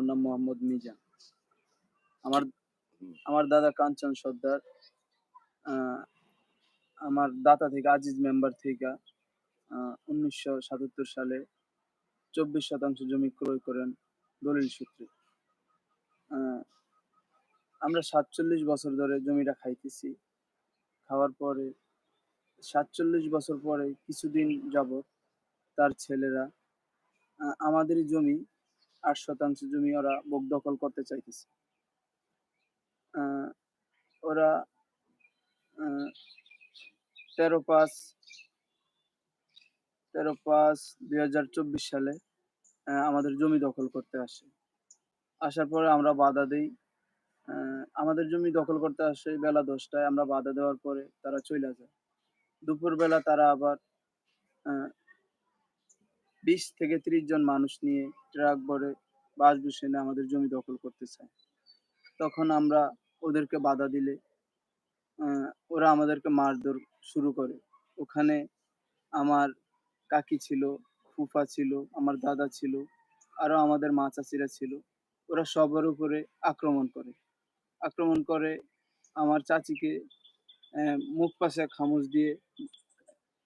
আমার নাম মোহাম্মদ মিজান। আমার আমার দাদা কাঞ্চন সর্দার আমার দাতা থেকে আজিজ মেম্বার থেকে উনিশশো সাতাত্তর সালে চব্বিশ শতাংশ জমি ক্রয় করেন দলিল সূত্রে। আমরা সাতচল্লিশ বছর ধরে জমিটা খাইতেছি। খাওয়ার পরে সাতচল্লিশ বছর পরে কিছুদিন যাবত তার ছেলেরা আহ, আমাদেরই জমি আট শতাংশ জমি ওরা ভোগ দখল করতে চাইতেছে। ওরা তেরো পাঁচ তেরো পাঁচ দুই সালে আমাদের জমি দখল করতে আসে। আসার পরে আমরা বাধা দেই। আমাদের জমি দখল করতে আসে বেলা দশটায়, আমরা বাধা দেওয়ার পরে তারা চলে যায়। দুপুরবেলা তারা আবার বিশ থেকে ত্রিশ জন মানুষ নিয়ে ট্রাক ভরে বাস বুস এনে আমাদের জমি দখল করতে চায়। তখন আমরা ওদেরকে বাধা দিলে ওরা আমাদেরকে মারধর শুরু করে। ওখানে আমার কাকি ছিল, ফুফা ছিল, আমার দাদা ছিল, আরও আমাদের মা চাচিরা ছিল। ওরা সবার উপরে আক্রমণ করে। আক্রমণ করে আমার চাচিকে মুখ পাশে খামুচ দিয়ে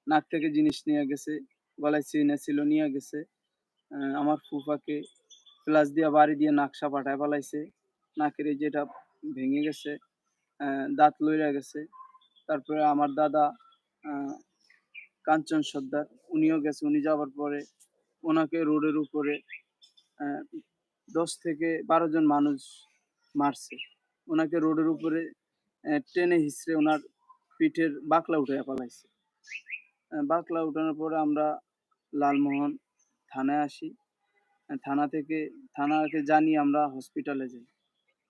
নাক থেকে জিনিস নিয়ে গেছে। গলায় চেনা ছিল, নিয়ে গেছে। আমার ফুফাকে প্লাস দিয়ে বাড়ি দিয়ে নাকশা পাঠায় পালাইছে নাকের যেটা ভেঙে গেছে দাঁত লইরা গেছে। তারপরে আমার দাদা কাঞ্চন সর্দার, উনিও গেছে। উনি যাওয়ার পরে ওনাকে রোডের উপরে দশ থেকে বারো জন মানুষ মারছে। ওনাকে রোডের উপরে টেনে হিসড়ে ওনার পিঠের বাকলা উঠে পালাইছে বাকলা উঠানোর পরে আমরা লালমোহন থানায় আসি। থানা থেকে, থানাকে জানিয়ে আমরা হসপিটালে যাই।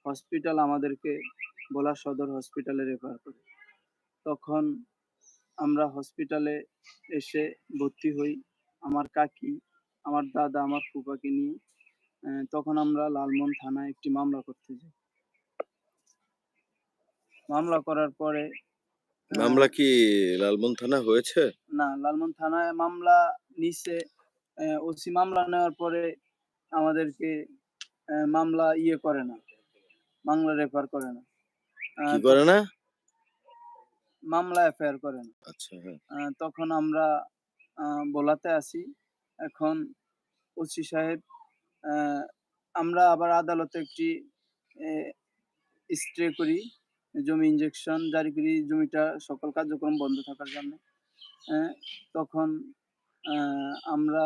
হসপিটাল আমাদেরকে বলা সদর হসপিটালে রেফার করে। তখন আমরা হসপিটালে এসে ভর্তি হই। আমার কাকি, আমার দাদা, আমার ফুপাকে নিয়ে তখন আমরা লালমোহন থানায় একটি মামলা করতে যাই। মামলা করার পরে মামলা কি লালমন থানা হয়েছে? না লালমোহন থানায় মামলা নিছে। ওসি মামলা নেওয়ার পরে আমাদেরকে মামলা ইয়ে করে না। মামলা রেফার করে না। কি করে না? মামলা এফআইআর করে না। আচ্ছা হ্যাঁ। তখন আমরা বোলাতে আসি। এখন ওসি সাহেব আমরা আবার আদালতে একটি স্টে করি। জমি ইনজেকশন জারি করি জমিটা সকল কার্যক্রম বন্ধ থাকার জন্য আহ, তখন আমরা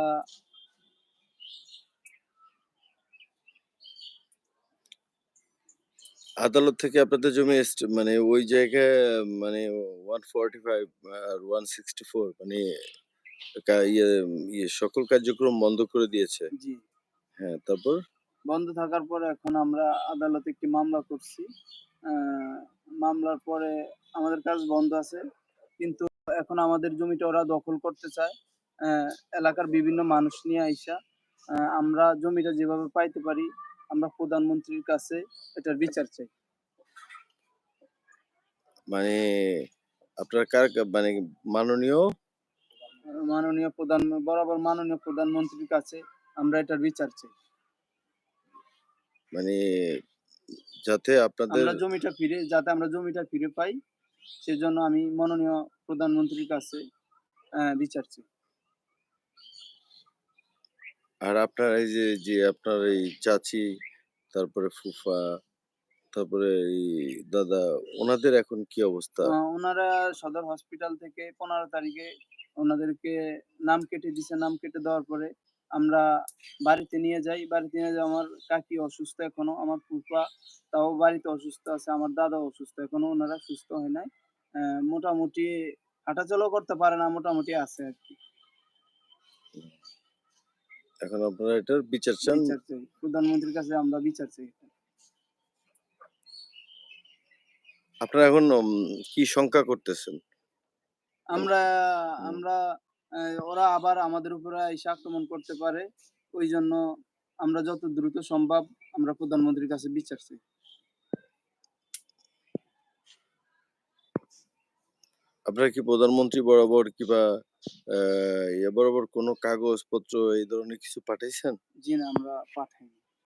আদালত থেকে আপনাদের জমি মানে ওই জায়গায় মানে ওয়ান ফর্টি ফাইভ আর ওয়ান সিক্সটি ফোর মানে ইয়ে ইয়ে সকল কার্যক্রম বন্ধ করে দিয়েছে। জি। হ্যাঁ তারপর? বন্ধ থাকার পরে এখন আমরা আদালতে একটি মামলা করছি। মামলার পরে আমাদের কাজ বন্ধ আছে। কিন্তু এখন আমাদের জমিটা ওরা দখল করতে চায়। এলাকার বিভিন্ন মানুষ নিয়ে আইসা আমরা জমিটা যেভাবে পাইতে পারি আমরা প্রধানমন্ত্রীর কাছে এটার বিচার চাই। মানে আপনার কার মানে মাননীয়? মাননীয় প্রধান বরাবর মাননীয় প্রধানমন্ত্রীর কাছে আমরা এটার বিচার চাই। মানে যাতে আপনাদের আমরা জমিটা ফিরে যাতে আমরা জমিটা ফিরে পাই সেজন্য আমি মাননীয় প্রধানমন্ত্রীর কাছে আহ, বিচার চাই। আর আপনার এই যে যে আপনার এই চাচি তারপরে ফুফা তারপরে এই দাদা ওনাদের এখন কি অবস্থা? ওনারা সদর হসপিটাল থেকে পনেরো তারিখে ওনাদেরকে নাম কেটে দিছে। নাম কেটে দেওয়ার পরে আমরা বাড়িতে নিয়ে যাই। বাড়িতে নিয়ে যাই আমার কাকি অসুস্থ এখনও আমার ফুফা তাও বাড়িতে অসুস্থ আছে আমার দাদা অসুস্থ এখনও ওনারা সুস্থ হয় নাই। মোটামুটি হাঁটাচলাও করতে পারে না মোটামুটি আছে আর কি। এখন আপনারা এটার বিচার চান? প্রধানমন্ত্রীর কাছে আমরা বিচার চাই আপনারা এখন কি শঙ্কা করতেছেন? আমরা আমরা ওরা আবার আমাদের উপরে এসে আক্রমণ করতে পারে। ওই জন্য আমরা যত দ্রুত সম্ভব আমরা প্রধানমন্ত্রীর কাছে বিচার চাই। আপনারা কি প্রধানমন্ত্রী বরাবর কিবা ইয়ে বরাবর কোনো কাগজপত্র এই ধরনের কিছু পাঠাইছেন? জি না আমরা পাঠাইনি।